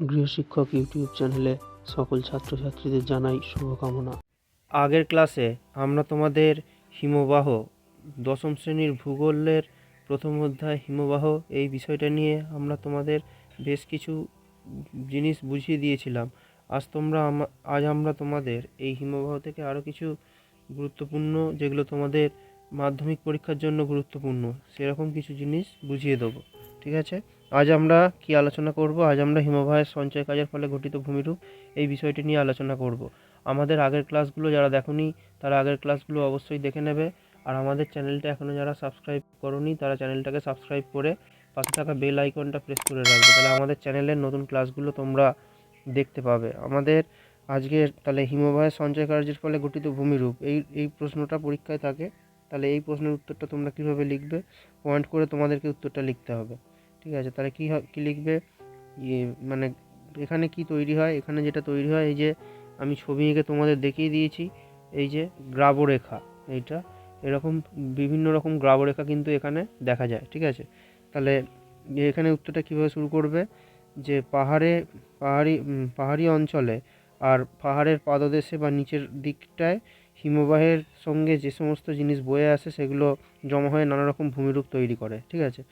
গৃহশিক্ষক YouTube চ্যানেলে সকল ছাত্রছাত্রীদের জানাই শুভকামনা। আগের ক্লাসে আমরা তোমাদের হিমবাহ, দশম শ্রেণির ভূগোলের প্রথম অধ্যায় হিমবাহ এই বিষয়টা নিয়ে আমরা তোমাদের বেশ কিছু জিনিস বুঝিয়ে দিয়েছিলাম। আজ তোমরা আজ আমরা তোমাদের এই হিমবাহ থেকে আরও কিছু গুরুত্বপূর্ণ, যেগুলো তোমাদের মাধ্যমিক পরীক্ষার জন্য গুরুত্বপূর্ণ, সেরকম কিছু জিনিস বুঝিয়ে দেবো। ঠিক আছে? আজ আমরা কি আলোচনা করব? আজ আমরা হিমবাহের সঞ্চয় কাজের ফলে গঠিত ভূমিরূপ এই বিষয়টি নিয়ে আলোচনা করব। আমাদের আগের ক্লাসগুলো যারা দেখোনি, তারা আগের ক্লাসগুলো অবশ্যই দেখে নেবে। আর আমাদের চ্যানেলটা এখনও যারা সাবস্ক্রাইব করোনি, তারা চ্যানেলটাকে সাবস্ক্রাইব করে পাশে থাকা বেল আইকনটা প্রেস করে রাখবে। তাহলে আমাদের চ্যানেলের নতুন ক্লাসগুলো তোমরা দেখতে পাবে। আমাদের আজকের তাহলে হিমবাহের সঞ্চয় কার্যের ফলে গঠিত ভূমিরূপ, এই এই প্রশ্নটা পরীক্ষায় থাকে। তাহলে এই প্রশ্নের উত্তরটা তোমরা কীভাবে লিখবে? পয়েন্ট করে তোমাদেরকে উত্তরটা লিখতে হবে। ঠিক আছে, তাহলে কী হয়, কী লিখবে? ইয়ে মানে এখানে কি তৈরি হয়? এখানে যেটা তৈরি হয়, এই যে আমি ছবি এঁকে তোমাদের দেখিয়ে দিয়েছি, এই যে গ্রাবরেখা, এইটা। এরকম বিভিন্ন রকম গ্রাবরেখা কিন্তু এখানে দেখা যায়, ঠিক আছে? তাহলে এখানে উত্তরটা কীভাবে শুরু করবে? যে পাহাড়ে, পাহাড়ি পাহাড়ি অঞ্চলে আর পাহাড়ের পাদদেশে বা নিচের দিকটায় হিমবাহের সঙ্গে যে সমস্ত জিনিস বয়ে আসে, সেগুলো জমা হয়ে নানা রকম ভূমিরূপ তৈরি করে, ঠিক আছে?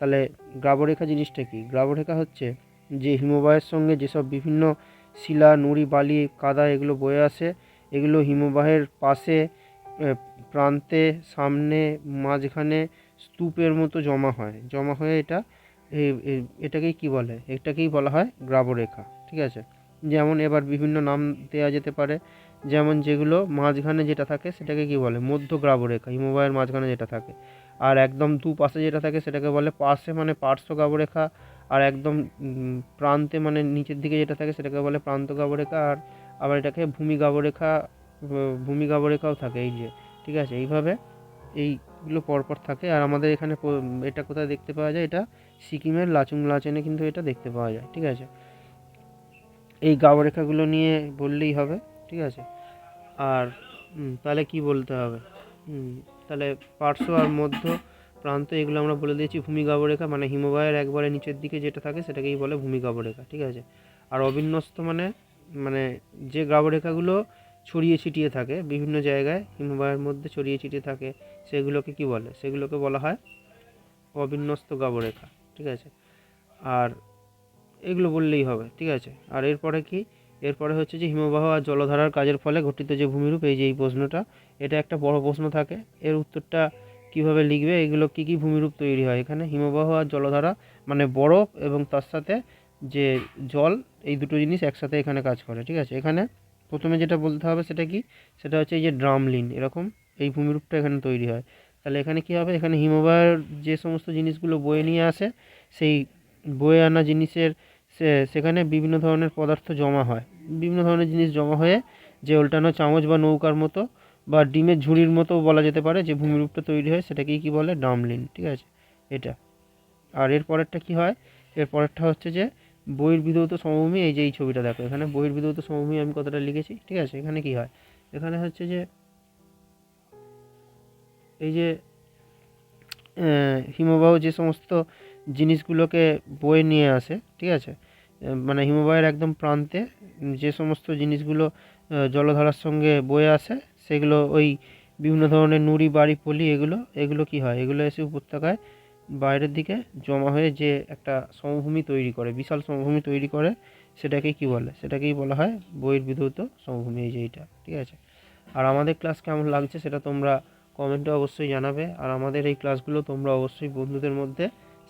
তাহলে গ্রাবরেখা জিনিসটা কি? গ্রাবরেখা হচ্ছে যে হিমবাহের সঙ্গে যেসব বিভিন্ন শিলা, নুড়ি, বালি, কাদা এগুলো বয়ে আসে, এগুলো হিমবাহের পাশে প্রান্তে, সামনে, মাঝখানে স্তূপের মতো জমা হয়। জমা হয়ে এটা এটাকেই কি বলে? এটাকেই বলা হয় গ্রাবরেখা, ঠিক আছে? যেমন এবার বিভিন্ন নাম দেওয়া যেতে পারে, যেমন যেগুলো মাঝখানে যেটা থাকে সেটাকে কি বলে? মধ্য গ্রাবরেখা, হিমবাহের মাঝখানে যেটা থাকে। আর একদম দু পাশে যেটা থাকে সেটাকে বলে পাশে মানে পার্শ্ব গ্রাবরেখা আর একদম প্রান্তে মানে নিচের দিকে যেটা থাকে সেটাকে বলে প্রান্ত গাবরেখা, আর আবার এটাকে ভূমি গাবরেখা ভূমি গাবরেখাও থাকে এই যে, ঠিক আছে? এইভাবে এইগুলো পরপর থাকে। আর আমাদের এখানে এটা কোথায় দেখতে পাওয়া যায়? এটা সিকিমের লাচুং লাচেনে কিন্তু এটা দেখতে পাওয়া যায়, ঠিক আছে? এই গাবরেখাগুলো নিয়ে বললেই হবে, ঠিক আছে? আর তাহলে কি বলতে হবে? তাহলে পার্শ্ব আর মধ্য প্রান্ত এগুলো আমরা বলে দিয়েছি ভূমি গ্রাবরেখা মানে হিমবাহের একবারে নিচের দিকে যেটা থাকে সেটাকেই বলে ভূমি গ্রাবরেখা ঠিক আছে? আর অবিন্যস্ত মানে মানে যে গ্রাবরেখাগুলো ছড়িয়ে ছিটিয়ে থাকে, বিভিন্ন জায়গায় হিমবাহের মধ্যে ছড়িয়ে ছিটিয়ে থাকে, সেগুলোকে কি বলে? সেগুলোকে বলা হয় অবিন্যস্ত গ্রাবরেখা ঠিক আছে? আর এগুলো বললেই হবে, ঠিক আছে? আর এরপরে কি? এরপরে হচ্ছে যে হিমবাহ আর জলধারার কাজের ফলে গঠিত যে ভূমিরূপ, এই যে এই প্রশ্নটা, এটা একটা বড় প্রশ্ন থাকে। এর উত্তরটা কীভাবে লিখবে? এগুলো কি কি ভূমিরূপ তৈরি হয়? এখানে হিমবাহ আর জলধারা মানে বরফ এবং তার সাথে যে জল, এই দুটো জিনিস একসাথে এখানে কাজ করে, ঠিক আছে? এখানে প্রথমে যেটা বলতে হবে সেটা কি? সেটা হচ্ছে এই যে ড্রামলিন, এরকম এই ভূমিরূপটা এখানে তৈরি হয়। তাহলে এখানে কি হবে? এখানে হিমবাহের যে সমস্ত জিনিসগুলো বয়ে নিয়ে আসে, সেই বয়ে আনা জিনিসের সেখানে বিভিন্ন ধরনের পদার্থ জমা হয়। বিভিন্ন ধরনের জিনিস জমা হয়ে যে উল্টানো চামচ বা নৌকার মতো বা ডিমের ঝুড়ির মতো বলা যেতে পারে, যে ভূমিরূপটা তৈরি হয়, সেটাকেই কি বলে? ডামলিন, ঠিক আছে? এটা। আর এর পরেরটা কি হয়? এর পরেরটা হচ্ছে যে বহির্বিধৌত সমভূমি, এই যে এই ছবিটা দেখো। এখানে বহির্বিধৌত সমভূমি আমি কতটা লিখেছি? ঠিক আছে, এখানে কি হয়? এখানে হচ্ছে যে এই যে হিমবাহ যে সমস্ত জিনিসগুলোকে বয়ে নিয়ে আসে, ঠিক আছে? মানে হিমবাহের একদম প্রান্তে যে সমস্ত জিনিসগুলো জলধারার সঙ্গে বয়ে আসে, সেগুলো ওই বিভিন্ন ধরনের নুড়ি, বাড়ি, পলি, এগুলো এগুলো কি হয়? এগুলো এসে উপত্যকায় বাইরের দিকে জমা হয়ে যে একটা সমভূমি তৈরি করে, বিশাল সমভূমি তৈরি করে সেটাকে কি বলে? সেটাকেই বলা হয় বহির্বিধৌত সমভূমি, এই যে এইটা, ঠিক আছে? আর আমাদের ক্লাস কেমন লাগছে সেটা তোমরা কমেন্টে অবশ্যই জানাবে, আর আমাদের এই ক্লাসগুলো তোমরা অবশ্যই বন্ধুদের মধ্যে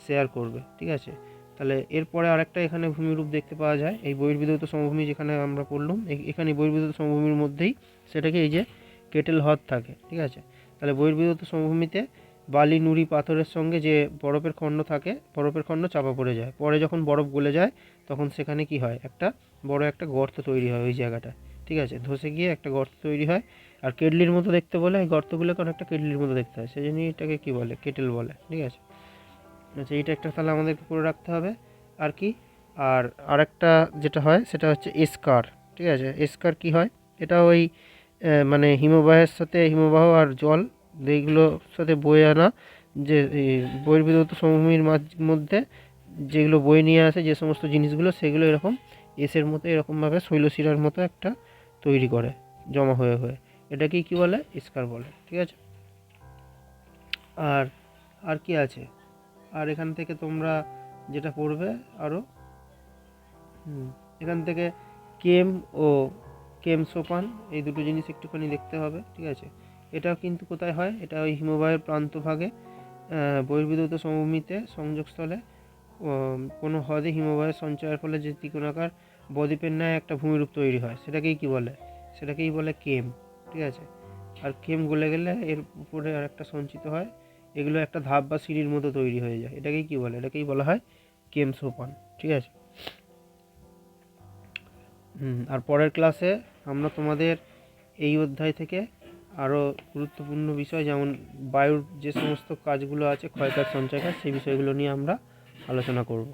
শেয়ার করবে, ঠিক আছে? তাহলে এরপরে আরেকটা এখানে ভূমিরূপ দেখতে পাওয়া যায়। এই বহির্বিধৌত সমভূমি যেখানে আমরা পড়লাম এখানে বহির্বিধৌত সমভূমির মধ্যেই সেটাকে এই যে কেটেল হ্রদ থাকে, ঠিক আছে? তাহলে বহির্বিধৌত সমভূমিতে বালি, নুড়ি, পাথরের সঙ্গে যে বরফের খণ্ড থাকে, বরফের খণ্ড চাপা পড়ে যায়। পরে যখন বরফ গলে যায়, তখন সেখানে কি হয়? একটা বড় একটা গর্ত তৈরি হয় ওই জায়গাটা ঠিক আছে? ধসে গিয়ে একটা গর্ত তৈরি হয়। আর কেটলির মতো দেখতে বলে, এই গর্তগুলোকে অনেকটা কেটলির মতো দেখতে হয়। সেই জন্য এটাকে কী বলে? কেটেল বলে, ঠিক আছে? আচ্ছা এইটা একটা তাহলে আমাদেরকে করে রাখতে হবে, আর কি? আর আরেকটা যেটা হয় সেটা হচ্ছে এসকার ঠিক আছে? এসকার কি হয়? এটা ওই মানে হিমবাহের সাথে হিমবাহ আর জল, এইগুলোর সাথে বয়ে আনা যে, এই সমভূমির মধ্যে যেগুলো বই নিয়ে আসে যে সমস্ত জিনিসগুলো, সেগুলো এরকম এসের মতো এরকমভাবে শৈলশিরার মতো একটা তৈরি করে, জমা হয়ে হয়ে। এটাকেই কী বলে? স্কার বলে, ঠিক আছে? আর আর কি আছে? আর এখান থেকে তোমরা যেটা পড়বে আরও এখান থেকে কেম ও কেম সোপান এই দুটো জিনিস একটুখানি দেখতে হবে ঠিক আছে? এটাও কিন্তু কোথায় হয়? এটা ওই হিমবাহের প্রান্তভাগে আহ, বহির্বিদ্যুৎ সমভূমিতে সংযোগস্থলে। কোনো হ্রদে হিমবাহের সঞ্চয়ের ফলে যে ত্রিকোণাকার বদ্বীপের ন্যায় একটা ভূমিরূপ তৈরি হয় সেটাকেই কি বলে? সেটাকেই বলে কেম ঠিক আছে? আর কেম গলে গেলে এর উপরে আর একটা সঞ্চিত হয় এগুলো একটা ধাপ বা সিঁড়ির মতো তৈরি হয়ে যায়। এটাকেই কী বলে? এটাকেই বলা হয় কেম সোপান ঠিক আছে? হুম, আর পরের ক্লাসে আমরা তোমাদের এই অধ্যায় থেকে আরও গুরুত্বপূর্ণ বিষয় যেমন বায়ুর যে সমস্ত কাজগুলো আছে ক্ষয়কার সঞ্চয় কাজ, সেই বিষয়গুলো নিয়ে আমরা আলোচনা করব।